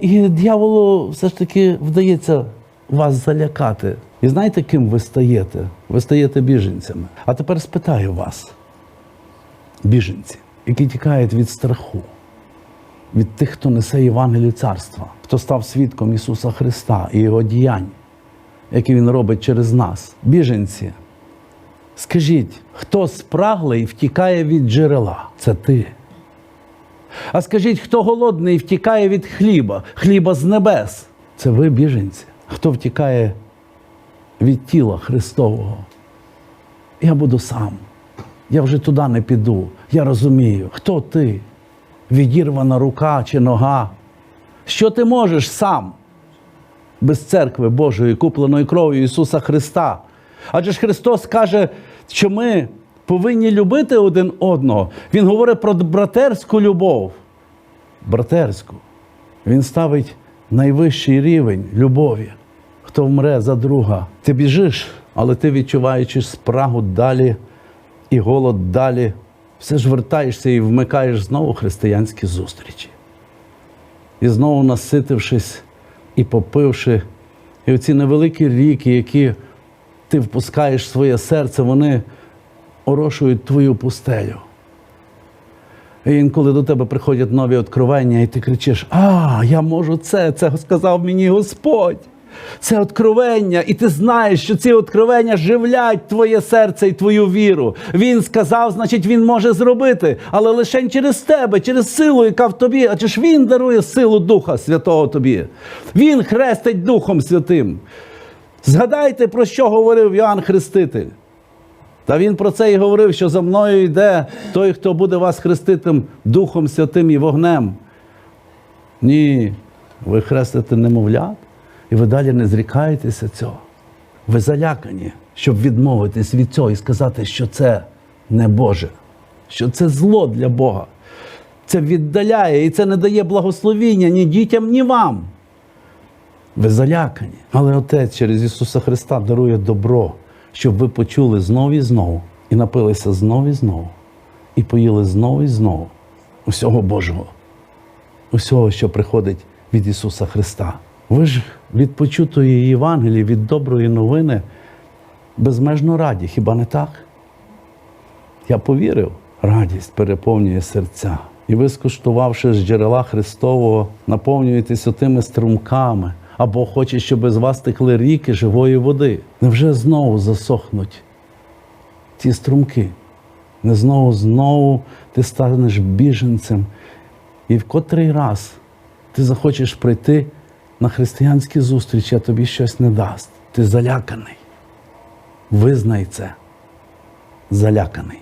І дьяволу все ж таки вдається вас залякати. І знаєте, ким ви стаєте? Ви стаєте біженцями. А тепер спитаю вас, біженці, які тікають від страху, від тих, хто несе Євангелію царства, хто став свідком Ісуса Христа і Його діянь, які Він робить через нас. Біженці, скажіть, хто спраглий втікає від джерела? Це ти. А скажіть, хто голодний втікає від хліба, хліба з небес? Це ви, біженці. Хто втікає від тіла Христового? Я буду сам. Я вже туди не піду. Я розумію, хто ти? Відірвана рука чи нога. Що ти можеш сам? Без церкви Божої, купленої кров'ю Ісуса Христа. Адже ж Христос каже, що ми повинні любити один одного. Він говорить про братерську любов. Братерську. Він ставить найвищий рівень любові. Хто вмре за друга. Ти біжиш, але ти відчуваючи спрагу далі і голод далі, все ж вертаєшся і вмикаєш знову християнські зустрічі. І знову наситившись і попивши, і оці невеликі ріки, які ти впускаєш в своє серце, вони орошують твою пустелю. Інколи до тебе приходять нові откровення, і ти кричиш: А, я можу це, це сказав мені Господь. Це откровення, і ти знаєш, що ці откровення живлять твоє серце і твою віру. Він сказав, значить, він може зробити, але лише через тебе, через силу, яка в тобі. Адже ж він дарує силу Духа Святого тобі. Він хрестить Духом Святим. Згадайте, про що говорив Йоанн Хреститель. Та він про це і говорив, що за мною йде той, хто буде вас хреститим Духом Святим і вогнем. Ні, ви хрестите немовлят, і ви далі не зрікаєтеся цього. Ви залякані, щоб відмовитись від цього і сказати, що це не Боже, що це зло для Бога. Це віддаляє і це не дає благословіння ні дітям, ні вам. Ви залякані. Але Отець через Ісуса Христа дарує добро, щоб ви почули знов і знову, і напилися знов і знову, і поїли знов і знову усього Божого, усього, що приходить від Ісуса Христа. Ви ж від почутої Євангелії, від доброї новини безмежно раді, хіба не так? Я повірив, радість переповнює серця. І ви, скуштувавши з джерела Христового, наповнюєтесь отими струмками, або хоче, щоб з вас текли ріки живої води. Невже знову засохнуть ті струмки? Не знову, знову ти станеш біженцем. І в котрий раз ти захочеш прийти на християнські зустрічі, а тобі щось не дасть. Ти заляканий. Визнай це. Заляканий.